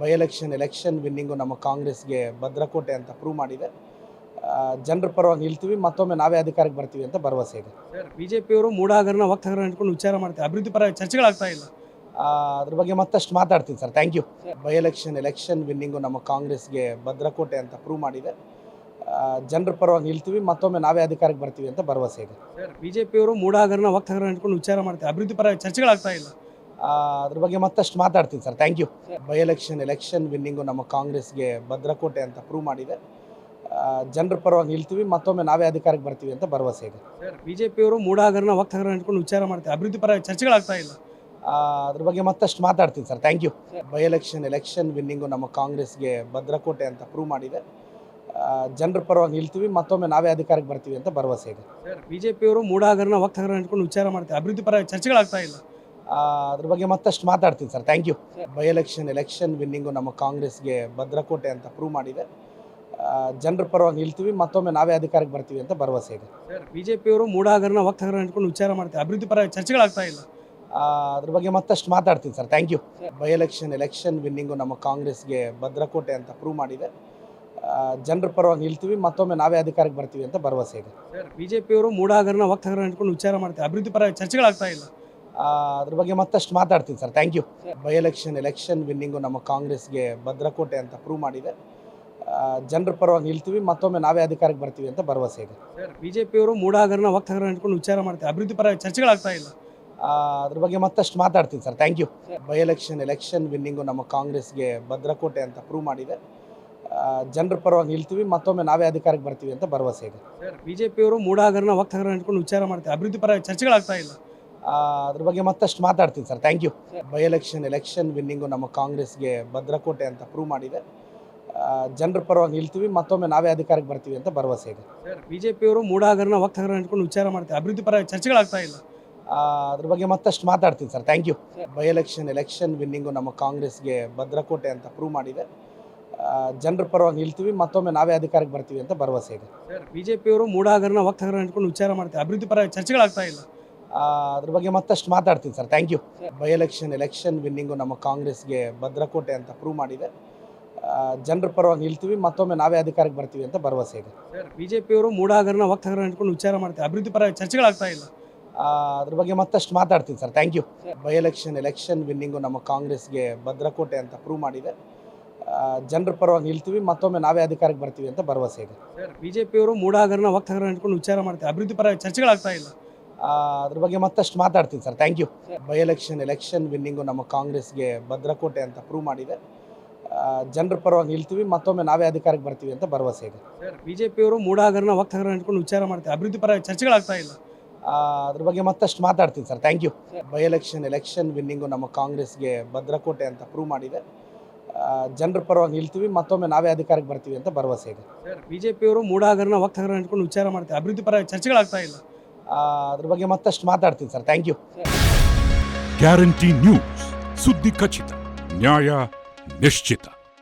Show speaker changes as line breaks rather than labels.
By election election winning ನಮ್ಮ ಕಾಂಗ್ರೆಸ್ಗೆ ಭದ್ರಕೋಟೆ ಅಂತ ಪ್ರೂವ್ ಮಾಡಿದೆ. ಜನರ ಪರವಾಗಿ ನಿಲ್ತೀವಿ ಮತ್ತೊಮ್ಮೆ ನಾವೇ ಅಧಿಕಾರಕ್ಕೆ ಬರ್ತೀವಿ ಅಂತ ಭರವಸೆ ಇದೆ.
ಬಿ ಜೆ ಪಿಯವರು ಮೂಡಾಗರನ ವಕ್ತ ಹಗರಣ ಇಟ್ಕೊಂಡು ವಿಚಾರ ಮಾಡ್ತಾರೆ ಅಭಿವೃದ್ಧಿ ಪರ ಚರ್ಚೆಗಳಾಗ್ತಾ ಇಲ್ಲ?
ಅದ್ರ ಬಗ್ಗೆ ಮತ್ತಷ್ಟು ಮಾತಾಡ್ತೀನಿ sir thank you by election election winning ನಮ್ಮ ಕಾಂಗ್ರೆಸ್ಗೆ ಭದ್ರಕೋಟೆ ಅಂತ ಪ್ರೂವ್ ಮಾಡಿದೆ. ಜನರ ಪರವಾಗಿ ನಿಲ್ತೀವಿ ಮತ್ತೊಮ್ಮೆ ನಾವೇ ಅಧಿಕಾರಕ್ಕೆ ಬರ್ತೀವಿ ಅಂತ ಭರವಸೆ ಇದೆ.
ಬಿ ಜೆ ಪಿಯವರು ಮೂಡಾಗರನ ವಕ್ತ ಹಗರಣ ಇಟ್ಕೊಂಡು ವಿಚಾರ ಮಾಡ್ತಾರೆ ಅಭಿವೃದ್ಧಿ ಪರ ಚರ್ಚೆಗಳಾಗ್ತಾ ಇಲ್ಲ?
ಅದ್ರ ಬಗ್ಗೆ ಮತ್ತಷ್ಟು ಮಾತಾಡ್ತೀನಿ sir. Thank you by election election winning ನಮ್ಮ ಕಾಂಗ್ರೆಸ್ಗೆ ಭದ್ರಕೋಟೆ ಅಂತ ಪ್ರೂವ್ ಮಾಡಿದೆ. ಜನರ ಪರವಾಗಿ ನಿಲ್ತೀವಿ ಮತ್ತೊಮ್ಮೆ ನಾವೇ ಅಧಿಕಾರಕ್ಕೆ ಬರ್ತೀವಿ ಅಂತ ಭರವಸೆ ಇದೆ.
ಬಿ ಜೆ ಪಿಯವರು ಮೂಡಾಗರನ ವಕ್ತ ಹಗರಣ ಇಟ್ಕೊಂಡು ವಿಚಾರ ಮಾಡ್ತಾರೆ ಅಭಿವೃದ್ಧಿ ಪರ ಚರ್ಚೆಗಳಾಗ್ತಾ ಇಲ್ಲ.
ಅದ್ರ ಬಗ್ಗೆ ಮತ್ತಷ್ಟು ಮಾತಾಡ್ತೀನಿ sir. Thank you by election election winning ನಮ್ಮ ಕಾಂಗ್ರೆಸ್ಗೆ ಭದ್ರಕೋಟೆ ಅಂತ ಪ್ರೂವ್ ಮಾಡಿದೆ. ಜನರ ಪರವಾಗಿ ನಿಲ್ತೀವಿ ಮತ್ತೊಮ್ಮೆ ನಾವೇ ಅಧಿಕಾರಕ್ಕೆ ಬರ್ತೀವಿ ಅಂತ ಭರವಸೆ ಇದೆ.
ಬಿ ಜೆ ಪಿಯವರು ಮೂಡಾಗರನ ವಕ್ತ ಹಗರಣ ಇಟ್ಕೊಂಡು ವಿಚಾರ ಮಾಡ್ತಾರೆ ಅಭಿವೃದ್ಧಿ ಪರ ಚರ್ಚೆಗಳಾಗ್ತಾ ಇಲ್ಲ.
ಅದ್ರ ಬಗ್ಗೆ ಮತ್ತಷ್ಟು ಮಾತಾಡ್ತೀನಿ sir. Thank you by election election winning ನಮ್ಮ ಕಾಂಗ್ರೆಸ್ಗೆ ಭದ್ರಕೋಟೆ ಅಂತ ಪ್ರೂವ್ ಮಾಡಿದೆ. ಜನರ ಪರವಾಗಿ ನಿಲ್ತೀವಿ ಮತ್ತೊಮ್ಮೆ ನಾವೇ ಅಧಿಕಾರಕ್ಕೆ ಬರ್ತೀವಿ ಅಂತ ಭರವಸೆ ಇದೆ.
ಸರ್ ಬಿಜೆಪಿಯವರು ಮೂಡ ಹಗರಣ ವಕ್ತ ಹಗರಣ ಇಟ್ಕೊಂಡು ವಿಚಾರ ಮಾಡ್ತಾರೆ. ಅಭಿವೃದ್ಧಿ ಪರ ಚರ್ಚೆಗಳಾಗ್ತಾ ಇಲ್ಲ.
ಅದ್ರ ಬಗ್ಗೆ ಮತ್ತಷ್ಟು ಮಾತಾಡ್ತೀನಿ sir. Thank you by election election winning ನಮ್ಮ ಕಾಂಗ್ರೆಸ್ಗೆ ಭದ್ರಕೋಟೆ ಅಂತ ಪ್ರೂವ್ ಮಾಡಿದೆ. ಜನರ ಪರವಾಗಿ ನಿಲ್ತೀವಿ ಮತ್ತೊಮ್ಮೆ ನಾವೇ ಅಧಿಕಾರಕ್ಕೆ ಬರ್ತೀವಿ ಅಂತ ಭರವಸೆ ಇದೆ.
ಸರ್ ಬಿಜೆಪಿಯವರು ಮೂಡ ಹಗರಣ ವಕ್ತ ಹಗರಣ ಇಟ್ಕೊಂಡು ವಿಚಾರ ಮಾಡ್ತಾರೆ. ಅಭಿವೃದ್ಧಿ ಪರ ಚರ್ಚೆಗಳಾಗ್ತಾ ಇಲ್ಲ.
ಅದ್ರ ಬಗ್ಗೆ ಮತ್ತಷ್ಟು ಮಾತಾಡ್ತೀನಿ sir. Thank you by election election winning ನಮ್ಮ ಕಾಂಗ್ರೆಸ್ಗೆ ಭದ್ರಕೋಟೆ ಅಂತ ಪ್ರೂವ್ ಮಾಡಿದೆ. ಜನರ ಪರವಾಗಿ ನಿಲ್ತೀವಿ ಮತ್ತೊಮ್ಮೆ ನಾವೇ ಅಧಿಕಾರಕ್ಕೆ ಬರ್ತೀವಿ ಅಂತ ಭರವಸೆ ಇದೆ.
ಬಿ ಜೆ ಪಿಯವರು ಮೂಡಾಗರನ ವಕ್ತ ಹಗರಣ ಇಟ್ಕೊಂಡು ವಿಚಾರ ಮಾಡ್ತಾರೆ. ಅಭಿವೃದ್ಧಿ ಪರ ಚರ್ಚೆಗಳಾಗ್ತಾ ಇಲ್ಲ.
ಅದ್ರ ಬಗ್ಗೆ ಮತ್ತಷ್ಟು ಮಾತಾಡ್ತೀನಿ sir. Thank you by election election winning ನಮ್ಮ ಕಾಂಗ್ರೆಸ್ಗೆ ಭದ್ರಕೋಟೆ ಅಂತ ಪ್ರೂವ್ ಮಾಡಿದೆ. ಜನರ ಪರವಾಗಿ ನಿಲ್ತೀವಿ ಮತ್ತೊಮ್ಮೆ ನಾವೇ ಅಧಿಕಾರಕ್ಕೆ ಬರ್ತೀವಿ ಅಂತ ಭರವಸೆ ಇದೆ.
ಬಿ ಜೆ ಪಿಯವರು ಮೂಡಾಗರನ ವಕ್ತ ಹಗರಣ ಇಟ್ಕೊಂಡು ವಿಚಾರ ಮಾಡ್ತಾರೆ. ಅಭಿವೃದ್ಧಿ ಪರ ಚರ್ಚೆಗಳಾಗ್ತಾ ಇಲ್ಲ.
ಅದ್ರ ಬಗ್ಗೆ ಮತ್ತಷ್ಟು ಮಾತಾಡ್ತೀನಿ sir. Thank you by election election winning ನಮ್ಮ ಕಾಂಗ್ರೆಸ್ಗೆ ಭದ್ರಕೋಟೆ ಅಂತ ಪ್ರೂವ್ ಮಾಡಿದೆ. ಜನರ ಪರವಾಗಿ ನಿಲ್ತೀವಿ ಮತ್ತೊಮ್ಮೆ ನಾವೇ ಅಧಿಕಾರಕ್ಕೆ ಬರ್ತೀವಿ ಅಂತ ಭರವಸೆ ಇದೆ.
ಸರ್ ಬಿಜೆಪಿಯವರು ಮೂಡ ಮೂಡಾಗರನ ವಕ್ತ ಹಗರಣ ಇಟ್ಕೊಂಡು ವಿಚಾರ ಮಾಡ್ತಾರೆ ಅಭಿವೃದ್ಧಿ ಪರ ಚರ್ಚೆಗಳಾಗ್ತಾ ಇಲ್ಲ.
ಅದ್ರ ಬಗ್ಗೆ ಮತ್ತಷ್ಟು ಮಾತಾಡ್ತೀನಿ sir. Thank you by election election winning ನಮ್ಮ ಕಾಂಗ್ರೆಸ್ಗೆ ಭದ್ರಕೋಟೆ ಅಂತ ಪ್ರೂವ್ ಮಾಡಿದೆ. ಜನರ ಪರವಾಗಿ ನಿಲ್ತೀವಿ ಮತ್ತೊಮ್ಮೆ ನಾವೇ ಅಧಿಕಾರಕ್ಕೆ ಬರ್ತೀವಿ ಅಂತ ಭರವಸೆ ಇದೆ.
ಸರ್ ಬಿಜೆಪಿಯವರು ಮೂಡ ಮೂಡಾಗರನ ವಕ್ತ ಹಗರಣ ಇಟ್ಕೊಂಡು ವಿಚಾರ ಮಾಡ್ತಾರೆ ಅಭಿವೃದ್ಧಿ ಪರ ಚರ್ಚೆಗಳಾಗ್ತಾ ಇಲ್ಲ.
ಅದ್ರ ಬಗ್ಗೆ ಮತ್ತಷ್ಟು ಮಾತಾಡ್ತೀನಿ sir. Thank you by election election winning ನಮ್ಮ ಕಾಂಗ್ರೆಸ್ಗೆ ಭದ್ರಕೋಟೆ ಅಂತ ಪ್ರೂವ್ ಮಾಡಿದೆ. ಜನರ ಪರವಾಗಿ ನಿಲ್ತೀವಿ ಮತ್ತೊಮ್ಮೆ ನಾವೇ ಅಧಿಕಾರಕ್ಕೆ ಬರ್ತೀವಿ ಅಂತ ಭರವಸೆ ಇದೆ.
ಬಿಜೆಪಿಯವರು ಮೂಡ ಮೂಡಾಗರನ ವಕ್ತ ಹಗರಣ ಇಟ್ಕೊಂಡು ವಿಚಾರ ಮಾಡ್ತಾರೆ ಅಭಿವೃದ್ಧಿ ಪರ ಚರ್ಚೆಗಳಾಗ್ತಾ ಇಲ್ಲ.
ಅದ್ರ ಬಗ್ಗೆ ಮತ್ತಷ್ಟು ಮಾತಾಡ್ತೀನಿ sir. Thank you by election election winning ನಮ್ಮ ಕಾಂಗ್ರೆಸ್ಗೆ ಭದ್ರಕೋಟೆ ಅಂತ ಪ್ರೂವ್ ಮಾಡಿದೆ. ಜನರ ಪರವಾಗಿ ನಿಲ್ತೀವಿ ಮತ್ತೊಮ್ಮೆ ನಾವೇ ಅಧಿಕಾರಕ್ಕೆ ಬರ್ತೀವಿ ಅಂತ ಭರವಸೆ ಇದೆ.
ಬಿಜೆಪಿಯವರು ಮೂಡ ಮೂಡಾಗರನ ವಕ್ತ ಹಗರಣ ಇಟ್ಕೊಂಡು ವಿಚಾರ ಮಾಡ್ತಾರೆ ಅಭಿವೃದ್ಧಿ ಪರ ಚರ್ಚೆಗಳಾಗ್ತಾ ಇಲ್ಲ.
ಅದ್ರ ಬಗ್ಗೆ ಮತ್ತಷ್ಟು ಮಾತಾಡ್ತೀನಿ sir. Thank you by election election winning ನಮ್ಮ ಕಾಂಗ್ರೆಸ್ಗೆ ಭದ್ರಕೋಟೆ ಅಂತ ಪ್ರೂವ್ ಮಾಡಿದೆ. ಜನರ ಪರವಾಗಿ ನಿಲ್ತೀವಿ ಮತ್ತೊಮ್ಮೆ ನಾವೇ ಅಧಿಕಾರಕ್ಕೆ ಬರ್ತೀವಿ ಅಂತ ಭರವಸೆ ಇದೆ.
ಸರ್ ಜೆ ಪಿಯವರು ಮೂಡಾಗರನ ವಕ್ತ ಹಗರಣ ಇಟ್ಕೊಂಡು ವಿಚಾರ ಮಾಡ್ತಾರೆ. ಅಭಿವೃದ್ಧಿ ಪರ ಚರ್ಚೆಗಳಾಗ್ತಾ ಇಲ್ಲ.
ಅದ್ರ ಬಗ್ಗೆ ಮತ್ತಷ್ಟು ಮಾತಾಡ್ತೀನಿ sir. Thank you by election election winning ನಮ್ಮ ಕಾಂಗ್ರೆಸ್ಗೆ ಭದ್ರಕೋಟೆ ಅಂತ ಪ್ರೂವ್ ಮಾಡಿದೆ. ಜನರ ಪರವಾಗಿ ನಿಲ್ತೀವಿ ಮತ್ತೊಮ್ಮೆ ನಾವೇ ಅಧಿಕಾರಕ್ಕೆ ಬರ್ತೀವಿ ಅಂತ ಭರವಸೆ ಇದೆ.
ಸರ್ ಜೆ ಪಿಯವರು ಮೂಡಾಗರನ ವಕ್ತ ಹಗರಣ ಇಟ್ಕೊಂಡು ವಿಚಾರ ಮಾಡ್ತಾರೆ. ಅಭಿವೃದ್ಧಿ ಪರ ಚರ್ಚೆಗಳಾಗ್ತಾ ಇಲ್ಲ.
ಅದ್ರ ಬಗ್ಗೆ ಮತ್ತಷ್ಟು ಮಾತಾಡ್ತೀನಿ sir. Thank you
guarantee news ಸುದ್ದಿ ಖಚಿತ ನ್ಯಾಯ ನಿಶ್ಚಿತ.